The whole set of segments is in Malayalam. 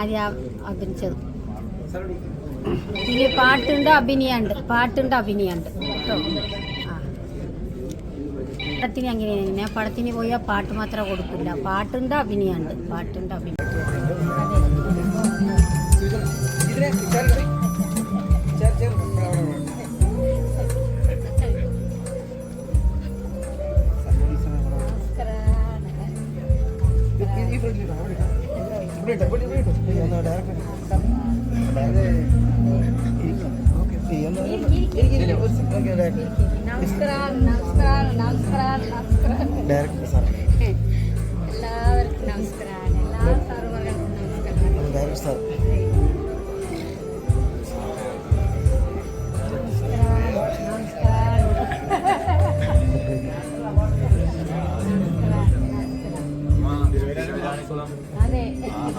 ആദ്യം അഭിനയിച്ചത്. പിന്നെ പാട്ടുണ്ട് അഭിനയുണ്ട് പാട്ടുണ്ട് അഭിനയുണ്ട്. പടത്തിന് അങ്ങനെയാണ് ഞാൻ പടത്തിന് പോയാൽ പാട്ട് മാത്രമേ കൊടുക്കില്ല. പാട്ടുണ്ട് അഭിനയുണ്ട് പാട്ടുണ്ട് അഭിനയം ഡയറക്ടർ സാർ എല്ലാവർക്കും നമസ്കാരം. എല്ലാ സാറുമാർക്കും നമസ്കാരം. ഡയറക്ടർ സാർ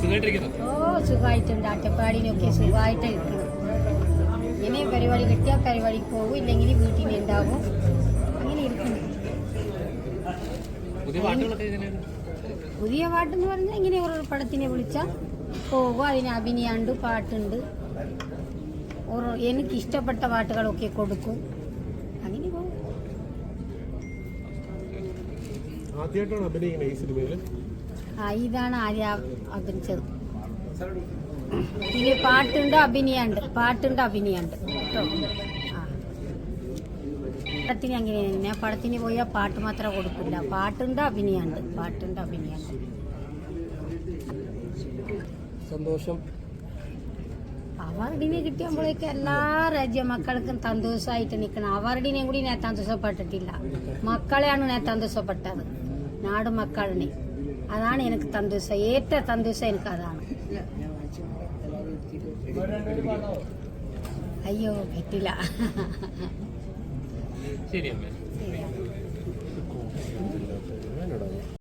ഓ സുഖമായിട്ടുണ്ട് അട്ടപ്പാടിനൊക്കെ സുഖമായിട്ട് ഇരിക്കണം ഇങ്ങനെ പരിപാടി കിട്ടിയാൽ പരിപാടിക്ക് പോകും. ഇല്ലെങ്കിൽ വീട്ടിൽ ഉണ്ടാവും അങ്ങനെ ഇരിക്കുന്നു. പുതിയ പാട്ടെന്ന് പറഞ്ഞാൽ ഇങ്ങനെ ഒരു പടത്തിനെ വിളിച്ചാൽ പോകും. അതിന് അഭിനയമുണ്ട് പാട്ടുണ്ട്. ഒരു എനിക്ക് ഇഷ്ടപ്പെട്ട പാട്ടുകളൊക്കെ കൊടുക്കും. അങ്ങനെ പോകും. ആദ്യമായിട്ടാണ് അഭിനയിക്കുന്നത് ഈ സിനിമയിൽ ഇതാണ് ആര്യ അഭിനയിച്ചത്. പിന്നെ പാട്ടുണ്ട് അഭിനയുണ്ട് പാട്ടുണ്ട് അഭിനയുണ്ട്. കേട്ടോ ആ. പടത്തിന് അങ്ങനെയാണ് ഞാൻ പടത്തിന് പോയാൽ പാട്ട് മാത്രം കൊടുക്കില്ല. പാട്ടുണ്ട് അഭിനയുണ്ട് പാട്ടുണ്ട് അഭിനയുണ്ട്. സന്തോഷം. അവാർഡിനെ കിട്ടിയപ്പോഴേക്ക് എല്ലാ രാജ്യ മക്കൾക്കും സന്തോഷമായിട്ട് നിൽക്കണം. അവാർഡിനെയും കൂടി ഞാൻ സന്തോഷപ്പെട്ടിട്ടില്ല മക്കളെയാണ് ഞാൻ സന്തോഷപ്പെട്ടത് നാട് മക്കളിനെ അതാണ് എനിക്ക് സന്തോഷം ഏറ്റവും സന്തോഷം എനിക്ക് അതാണ് അയ്യോ പറ്റില്ല ശരി അമ്മേ ശരിയാ